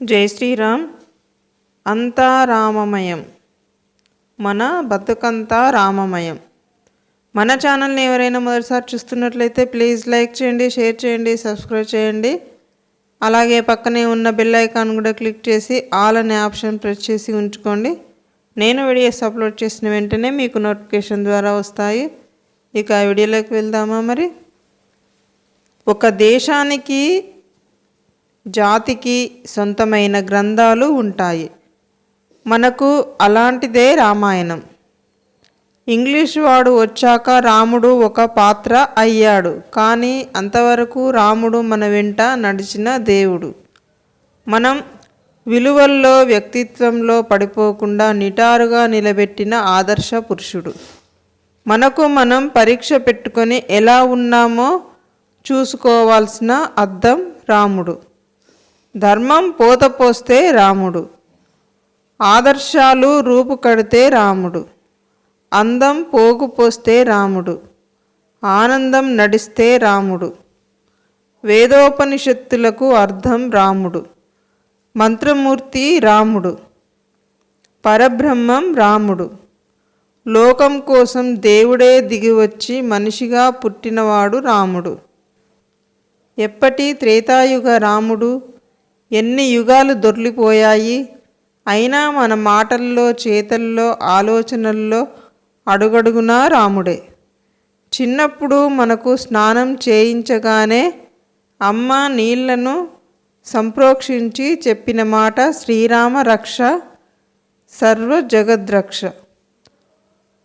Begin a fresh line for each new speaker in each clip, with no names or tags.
జై శ్రీరామ్. అంతా రామమయం మన బతుకంతా రామమయం మన ఛానల్ని ఎవరైనా మొదటిసారి చూస్తున్నట్లయితే ప్లీజ్ లైక్ చేయండి షేర్ చేయండి సబ్స్క్రైబ్ చేయండి. అలాగే పక్కనే ఉన్న బెల్ ఐకాన్ కూడా క్లిక్ చేసి ఆల్ అనే ఆప్షన్ ప్రెస్ చేసి ఉంచుకోండి. నేను వీడియోస్ అప్లోడ్ చేసిన వెంటనే మీకు నోటిఫికేషన్ ద్వారా వస్తాయి. ఇక ఆ వీడియోలోకి వెళ్దామా మరి? ఒక దేశానికి జాతికి సొంతమైన గ్రంథాలు ఉంటాయి. మనకు అలాంటిదే రామాయణం. ఇంగ్లీష్ వాడు వచ్చాక రాముడు ఒక పాత్ర అయ్యాడు. కానీ అంతవరకు రాముడు మన వెంట నడిచిన దేవుడు. మనం విలువల్లో వ్యక్తిత్వంలో పడిపోకుండా నిటారుగా నిలబెట్టిన ఆదర్శ పురుషుడు. మనకు మనం పరీక్ష పెట్టుకొని ఎలా ఉన్నామో చూసుకోవాల్సిన అద్దం రాముడు. ధర్మం పోతపోస్తే రాముడు. ఆదర్శాలు రూపు కడితే రాముడు. అందం పోగు పోస్తే రాముడు. ఆనందం నడిస్తే రాముడు. వేదోపనిషత్తులకు అర్థం రాముడు. మంత్రమూర్తి రాముడు. పరబ్రహ్మం రాముడు. లోకం కోసం దేవుడే దిగివచ్చి మనిషిగా పుట్టినవాడు రాముడు. ఎప్పటి త్రేతాయుగ రాముడు? ఎన్ని యుగాలు దొర్లిపోయాయి? అయినా మన మాటల్లో చేతల్లో ఆలోచనల్లో అడుగడుగునా రాముడే. చిన్నప్పుడు మనకు స్నానం చేయించగానే అమ్మ నీళ్ళను సంప్రోక్షించి చెప్పిన మాట శ్రీరామ రక్ష సర్వ జగద్రక్ష.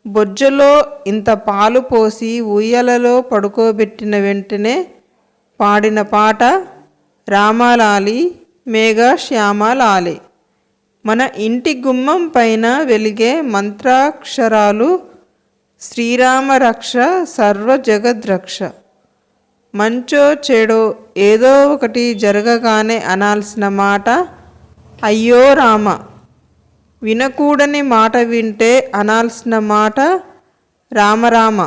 బొజ్జలో ఇంత పాలు పోసి ఉయ్యలలో పడుకోబెట్టిన వెంటనే పాడిన పాట రామాలాలి మేఘ శ్యామలాలి మన ఇంటి గుమ్మం పైన వెలిగే మంత్రాక్షరాలు శ్రీరామ రక్ష సర్వ జగద్రక్ష మంచో చెడో ఏదో ఒకటి జరగగానే అనాల్సిన మాట అయ్యో రామ! వినకూడని మాట వింటే అనాల్సిన మాట రామరామ!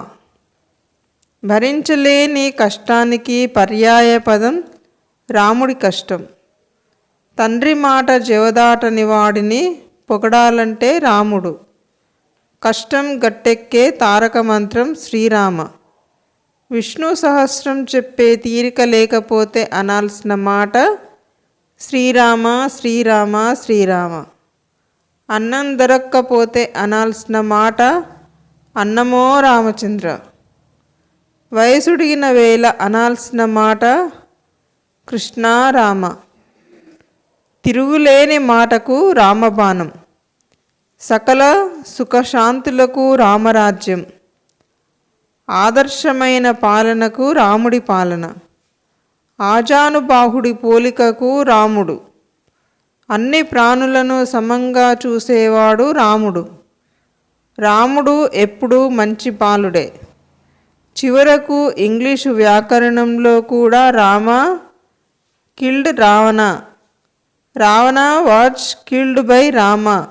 భరించలేని కష్టానికి పర్యాయ పదం రాముడి కష్టం. తండ్రి మాట జవదాటని వాడిని పొగడాలంటే రాముడు. కష్టం గట్టెక్కే తారక మంత్రం శ్రీరామ. విష్ణు సహస్రం చెప్పే తీరిక లేకపోతే అనాల్సిన మాట శ్రీరామ శ్రీరామ శ్రీరామ. అన్నం దొరక్కపోతే అనాల్సిన మాట అన్నమో రామచంద్ర. వయసుడిగిన వేళ అనాల్సిన మాట కృష్ణారామ తిరుగులేని మాటకు రామబాణం. సకల సుఖశాంతులకు రామరాజ్యం. ఆదర్శమైన పాలనకు రాముడి పాలన. ఆజానుబాహుడి పోలికకు రాముడు. అన్ని ప్రాణులను సమంగా చూసేవాడు రాముడు. రాముడు ఎప్పుడూ మంచి పాలుడే. చివరకు ఇంగ్లీషు వ్యాకరణంలో కూడా Rama killed Ravana Ravana was killed by Rama.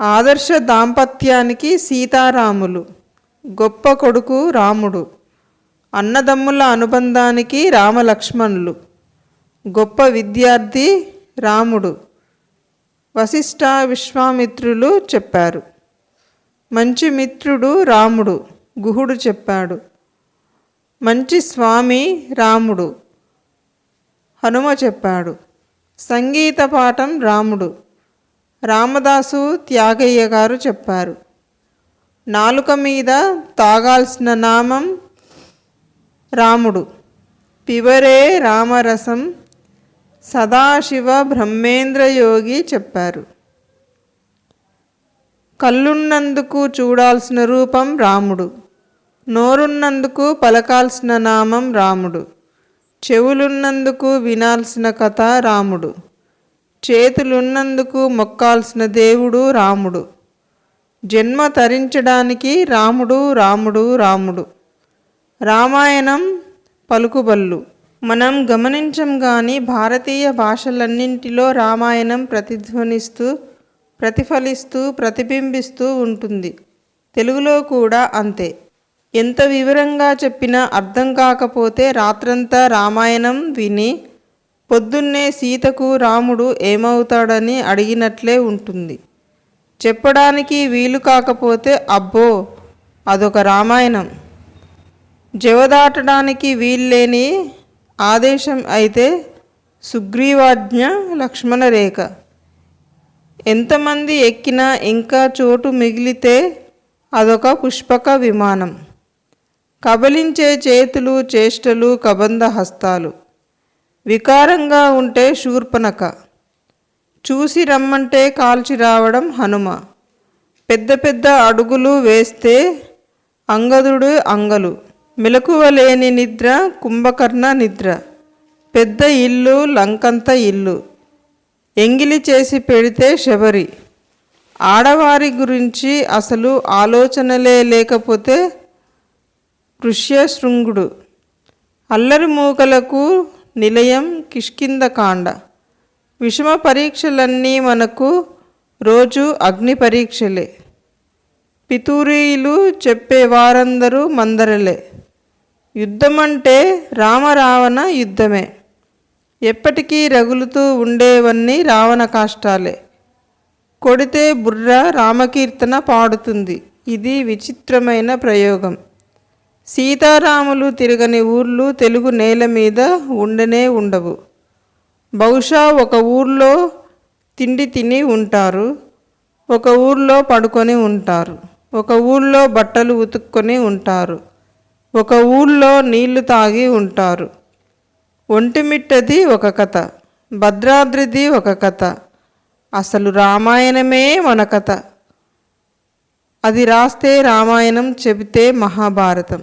ఆదర్శ దాంపత్యానికి సీతారాములు. గొప్ప కొడుకు రాముడు. అన్నదమ్ముల అనుబంధానికి రామలక్ష్మణులు. గొప్ప విద్యార్థి రాముడు. వశిష్ఠ విశ్వామిత్రులు చెప్పారు. మంచి మిత్రుడు రాముడు. గుహుడు చెప్పాడు. మంచి స్వామి రాముడు. హనుమ చెప్పాడు. సంగీత పాఠం రాముడు. రామదాసు త్యాగయ్య గారు చెప్పారు. నాలుక మీద తాగాల్సిన నామం రాముడు. పివరే రామరసం సదాశివ బ్రహ్మేంద్ర యోగి చెప్పారు. కళ్ళున్నందుకు చూడాల్సిన రూపం రాముడు. నోరున్నందుకు పలకాల్సిన నామం రాముడు. చెవులున్నందుకు వినాల్సిన కథ రాముడు. చేతులున్నందుకు మొక్కాల్సిన దేవుడు రాముడు. జన్మ తరించడానికి రాముడు రాముడు రాముడు. రామాయణం పలుకుబళ్ళు. మనం గమనించం కానీ భారతీయ భాషలన్నింటిలో రామాయణం ప్రతిధ్వనిస్తూ ప్రతిఫలిస్తూ ప్రతిబింబిస్తూ ఉంటుంది. తెలుగులో కూడా అంతే. ఎంత వివరంగా చెప్పినా అర్థం కాకపోతే రాత్రంతా రామాయణం విని పొద్దున్నే సీతకు రాముడు ఏమవుతాడని అడిగినట్లే ఉంటుంది. చెప్పడానికి వీలు కాకపోతే అబ్బో అదొక రామాయణం. జవదాటడానికి వీల్లేని ఆదేశం అయితే సుగ్రీవాజ్ఞ లక్ష్మణ రేఖ. ఎంతమంది ఎక్కినా ఇంకా చోటు మిగిలితే అదొక పుష్పక విమానం. కబలించే చేతులు చేష్టలు కబంధ హస్తాలు. వికారంగా ఉంటే శూర్పణక చూసి రమ్మంటే కాల్చి రావడం హనుమ. పెద్ద పెద్ద అడుగులు వేస్తే అంగదుడు అంగలు. మెలకువలేని నిద్ర కుంభకర్ణ నిద్ర. పెద్ద ఇల్లు లంకంత ఇల్లు. ఎంగిలి చేసి పెడితే శబరి. ఆడవారి గురించి అసలు ఆలోచనలే లేకపోతే ఋష్యశృంగుడు అల్లరి మూకలకు నిలయం కిష్కిందకాండ విషమ పరీక్షలన్నీ మనకు రోజు అగ్ని పరీక్షలే. పితూరీలు చెప్పే వారందరూ మందరలే. యుద్ధమంటే రామరావణ యుద్ధమే. ఎప్పటికీ రగులుతూ ఉండేవన్నీ రావణ కాష్టాలే. కొడితే బుర్ర రామకీర్తన పాడుతుంది. ఇది విచిత్రమైన ప్రయోగం. సీతారాములు తిరగని ఊర్లు తెలుగు నేల మీద ఉండనే ఉండవు. బహుశా ఒక ఊర్లో తిండి తిని ఉంటారు ఒక ఊర్లో పడుకొని ఉంటారు ఒక ఊర్లో బట్టలు ఉతుక్కొని ఉంటారు ఒక ఊళ్ళో నీళ్ళు తాగి ఉంటారు. ఒంటిమిట్టది ఒక కథ భద్రాద్రిది ఒక కథ అసలు రామాయణమే మన కథ. అది రాస్తే రామాయణం చెబితే మహాభారతం.